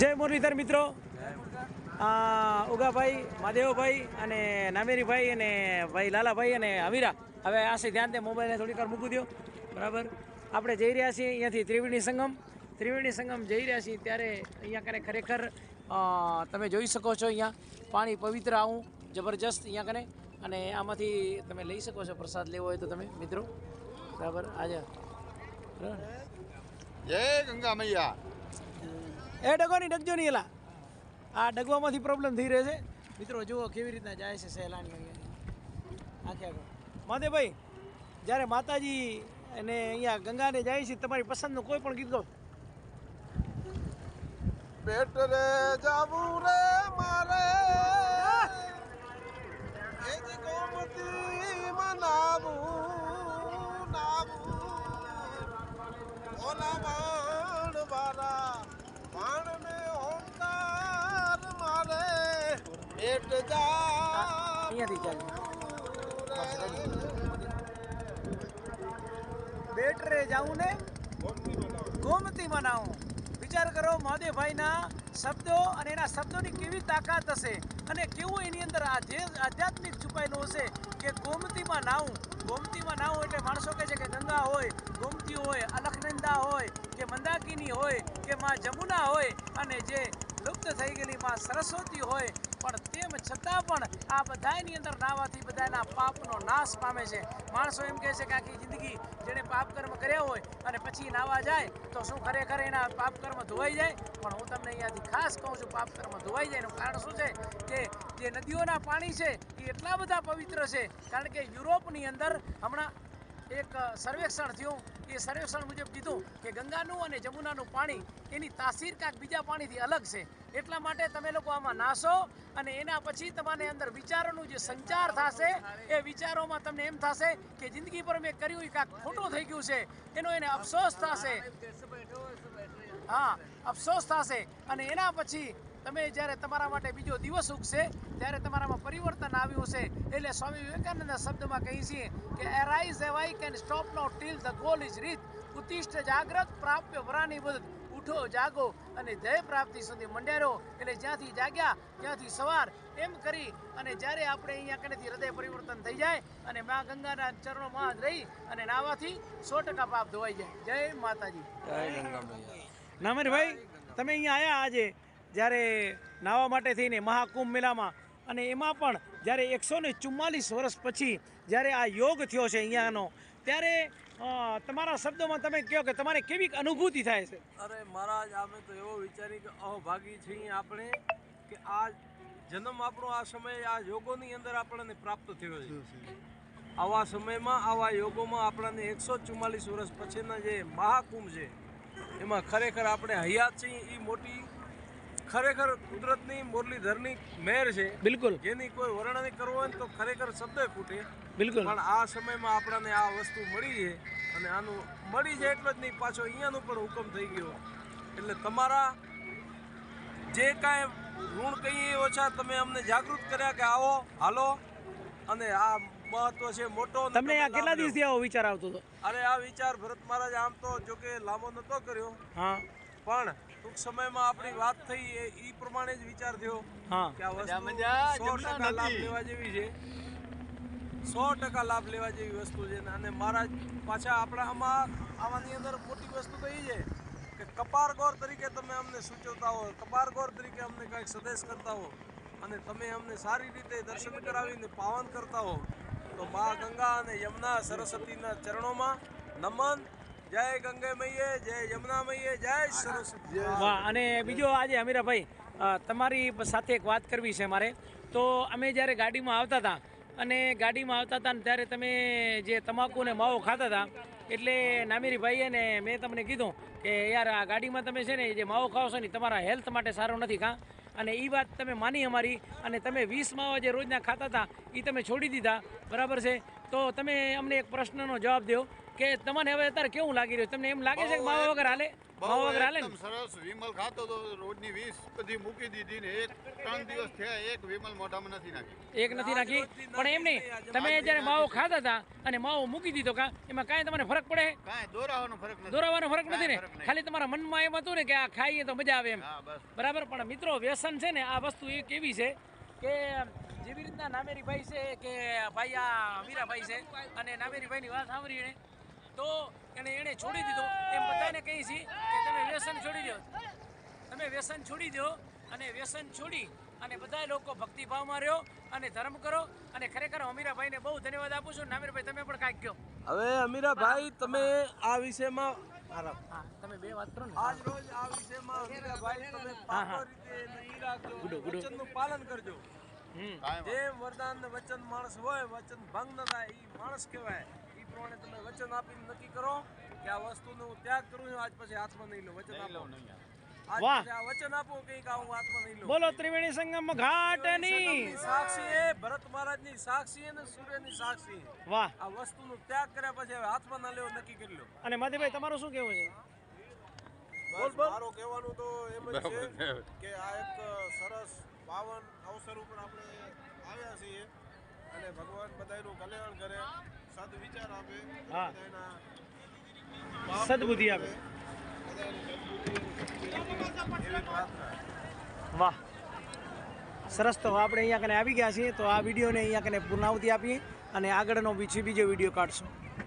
જય મુરલીધર મિત્રો. ઉગાભાઈ, મહાદેવભાઈ અને નામેરીભાઈ અને ભાઈ લાલાભાઈ અને અમીરા. હવે આશે ધ્યાન દે મોબાઈલને થોડીક વાર મૂકી દો બરાબર? આપણે જઈ રહ્યા છીએ અહીંયાથી ત્રિવેણી સંગમ. ત્રિવેણી સંગમ જઈ રહ્યા છીએ ત્યારે અહીંયા કને ખરેખર તમે જોઈ શકો છો અહીંયા પાણી પવિત્ર આવું જબરજસ્ત અહીંયા કને. અને આમાંથી તમે લઈ શકો છો પ્રસાદ લેવો હોય તો તમે, મિત્રો. બરાબર? આજે. જય ગંગા મૈયા. એ ડગવાની ડગજો નહીં એલા. આ ડગવામાંથી પ્રોબ્લેમ થઈ રહ્યો છે. મિત્રો, જુઓ કેવી રીતના જાય છે સહેલાણીઓ આખે આગળ. માધેભાઈ, જ્યારે માતાજી અને અહીંયા ગંગાને જાય છે, તમારી પસંદનું કોઈ પણ ગીત ગો પેટ રે જાવું રે, મારે પેટ જા. અહીંયાથી ચાલે. જાઉં ને? ગોમતી મનાવું. વિચાર કરો મહાદેવભાઈના શબ્દો અને એના શબ્દોની કેવી તાકાત હશે અને કેવું એની અંદર આધ્યાત્મિક છુપાયેલું હશે કે ગોમતીમાં નાવું. ગોમતીમાં નાવું એટલે માણસો કહે છે કે ગંગા હોય ગોમતી હોય અલખનંદા હોય કે મંદાકિની હોય કે માં જમુના હોય અને જે લુપ્ત થઈ ગયેલી માં સરસ્વતી હોય પણ તેમ છતાં પણ આ બધાની અંદર નાવાથી બધાના પાપનો નાશ પામે છે. માણસો એમ કહે છે કે આખી જિંદગી જેણે પાપ કર્મ કર્યા હોય અને પછી નાવા જાય, તો શું ખરેખર એના પાપ કર્મ ધોવાઈ જાય? પણ હું તમને અહીંયાથી ખાસ કહું છું, પાપ કર્મ ધોવાઈ જાય એનું કારણ શું છે? કે જે નદીઓના પાણી છે, એ એટલા બધા પવિત્ર છે. કારણ કે યુરોપની અંદર હમણાં એક સર્વેક્ષણ થયું એ સર્વેક્ષણ મુજબ કીધું કે ગંગાનું અને જમુનાનું પાણી એની તાસીર કાંક બીજા પાણીથી અલગ છે. એટલા માટે તમે લોકો આમાં નાશો અને એના પછી તમારે અંદર વિચારોનું જે સંચાર થશે એ વિચારોમાં તમને એમ થશે કે જિંદગી પર મેં કર્યું એ કાંક ખોટું થઈ ગયું છે. એનો એને અફસોસ થશે. હા, અફસોસ થશે. અને એના પછી તમે જ્યારે તમારા માટે બીજો દિવસ ઉગશે ત્યારે તમારામાં પરિવર્તન આવ્યું છે એટલે સ્વામી વિવેકાનંદના શબ્દમાં કહીએ છીએ કે arise why can stop no till the goal is reach ઉત્તિષ્ઠ જાગ્રત પ્રાપ્ય વરાની બધ ઉઠો જાગો અને ધ્યેય પ્રાપ્તિ સુધી મંડેરો. એટલે જ્યાંથી જાગ્યા ત્યાંથી સવાર એમ કરી અને જ્યારે આપણે અહીંયા કનેથી હૃદય પરિવર્તન થઈ જાય અને મા ગંગાના ચરણોમાં જ રહી અને નાવાથી સો ટકા પાપ ધોવાઈ જાય. જય માતાજી. નામરભાઈ તમે અહીંયા આવ્યા આજે? જ્યારે નાવા માટે થઈને મહાકુંભ મેળામાં અને એમાં પણ જ્યારે એકસો ને ચુમ્માલીસ વર્ષ પછી જ્યારે આ યોગ થયો છે અહીંયાનો ત્યારે તમારા શબ્દોમાં તમે કહો કે તમારે કેવી અનુભૂતિ થાય છે? અરે મહારાજ અમે તો એવો વિચારી કે અહભાગી છીએ આપણે કે આ જન્મ આપણો આ સમય આ યોગોની અંદર આપણને પ્રાપ્ત થયો છે. આવા સમયમાં આવા યોગોમાં આપણને એકસો ચુમ્માલીસ વર્ષ પછીના જે મહાકુંભ છે એમાં ખરેખર આપણે હયાત છીએ એ મોટી ખરેખર કુદરતની મુરલીધરની મહેર છે. બિલકુલ. જેની કોઈ વર્ણન કરવો હોય તો ખરેખર શબ્દ ખૂટે. બિલકુલ. પણ આ સમયમાં આપણને આ વસ્તુ મળી છે અને આનું મળી છે એટલો જ નહીં પાછો અહીંયાનું પણ હુકમ થઈ ગયો. એટલે તમારા જે કાંઈ ઋણ કહીએ ઓછા તમે અમને જાગૃત કર્યા કે આવો હાલો. અને આ મહત્વ છે મોટો તમને આ કેટલા દિવસથી આવો વિચાર આવતો હતો? અરે આ વિચાર ભરત મહારાજ આમ તો જો કે લાંબો નતો કર્યો. હા. પણ ટૂંક સમયમાં આપણી વાત થઈ એ ઈ પ્રમાણે જ વિચાર થયો કે આ વસ્તુ સો ટકા લાભ લેવા જેવી છે. સો ટકા લાભ લેવા જેવી વસ્તુ છે અને મારા પાછા આપણા આમાં આવાની અંદર મોટી વસ્તુ તો એ છે કે કપારગોર તરીકે તમે અમને સૂચવતા હો કપાર ગોર તરીકે અમને કંઈક સંદેશ કરતા હો અને તમે અમને સારી રીતે દર્શન કરાવીને પાવન કરતા હો તો મા ગંગા અને યમુના સરસ્વતીના ચરણોમાં નમન જય ગંગે મૈયે, જય યમુના મૈયે, જય સરસ્વતી અને બીજો આજે અમીરાભાઈ તમારી સાથે એક વાત કરવી છે મારે. તો અમે જ્યારે ગાડીમાં આવતા હતા, અને ગાડીમાં આવતા હતા ને ત્યારે તમે જે તમાકુ ને માવો ખાતા હતા, એટલે નામીરીભાઈએ ને મેં તમને કીધું કે યાર, આ ગાડીમાં તમે છે ને જે માવો ખાઓ છો ને તમારા હેલ્થ માટે સારો નથી કાં? અને એ વાત તમે માની અમારી, અને તમે વીસ માવા જે રોજના ખાતા હતા એ તમે છોડી દીધા. બરાબર છે? તો તમે અમને એક પ્રશ્નનો જવાબ દો કે તમને હવે અત્યારે કેવું લાગી રહ્યું? તમને એમ લાગે છે કે માવા વગર હાલે? માવા વગર હાલે સરસ વિમલ ખાતો તો રોજની વીસ બધી મૂકી દીધી ને એક ત્રણ દિવસ થયા એક વિમલ મોઢામાં નથી નાખી એક નથી નાખી? પણ એમ નહીં તમે જ્યારે માવો. ખાતા હતા અને માવો મૂકી દીધો કા એમાં કાંઈ તમને ફરક પડે? કાંઈ દોરાવાનો ફરક નથી. દોરાવાનો ફરક નથી ને. ખાલી તમારા મનમાં એમ હતું ને કે આ ખાઈએ તો મજા આવે એમ. બરાબર? પણ મિત્રો વ્યસન છે ને આ વસ્તુ એક એવી છે કે જેવી રીતના નામેરીભાઈ છે કે ભાઈ આ મીરાભાઈ છે અને નામેરીભાઈની વાત સાંભળી એને તો એને એણે છોડી દીધો. એમ બધાને કહી છે કે તમે વ્યસન છોડી દો. તમે વ્યસન છોડી દો અને વ્યસન છોડી અને બધા લોકો ભક્તિભાવમાં રહ્યો અને ધર્મ કરો અને ખરેખર અમીરાભાઈને બહુ ધન્યવાદ આપું છું. નામીરભાઈ તમે પણ કાંઈક કહો. હવે અમીરાભાઈ તમે આ વિષયમાં તમે બે વાત કરો ને. આજ રોજ આ વિષયમાં અમીરાભાઈ તમે. પાકો રીતે રાખજો. વચનનું પાલન કરજો. જે વરદાન વચન માણસ હોય વચન ભંગ ન થાય એ માણસ કહેવાય. પ્રમાણે તમે વચન આપીને નક્કી કરો કે આ વસ્તુનો હું ત્યાગ કરું છું. આજ પછી હાથમાં નહીં લો વચન આપો. લઉં વચન આપો કંઈક હું હાથમાં નહીં લઉં બોલો ત્રિવેણી સંગમ ઘાટની. સાક્ષી એ ભરત મહારાજની સાક્ષી અને સૂર્યની સાક્ષી વાહ. આ વસ્તુનો ત્યાગ કર્યા પછી હવે હાથમાં ના લેવો નક્કી કરી લો. અને માધીભાઈ તમારું શું કહેવું છે? બસ કહેવાનું તો એમ જ છે છે. કે આ એક સરસ પાવન અવસર ઉપર આપણે આવ્યા છીએ. અને ભગવાન બધાયનું કલ્યાણ કરે સદવિચાર આપે હા. સદબુદ્ધિ આપે. વાહ. સરસ. તો આપણે અહીંયા કને આવી ગયા છીએ. તો આ વિડીયોને અહીંયા કને પૂર્ણાવતી આપીએ અને આગળનો બીજી બીજો વીડિયો કાઢશું.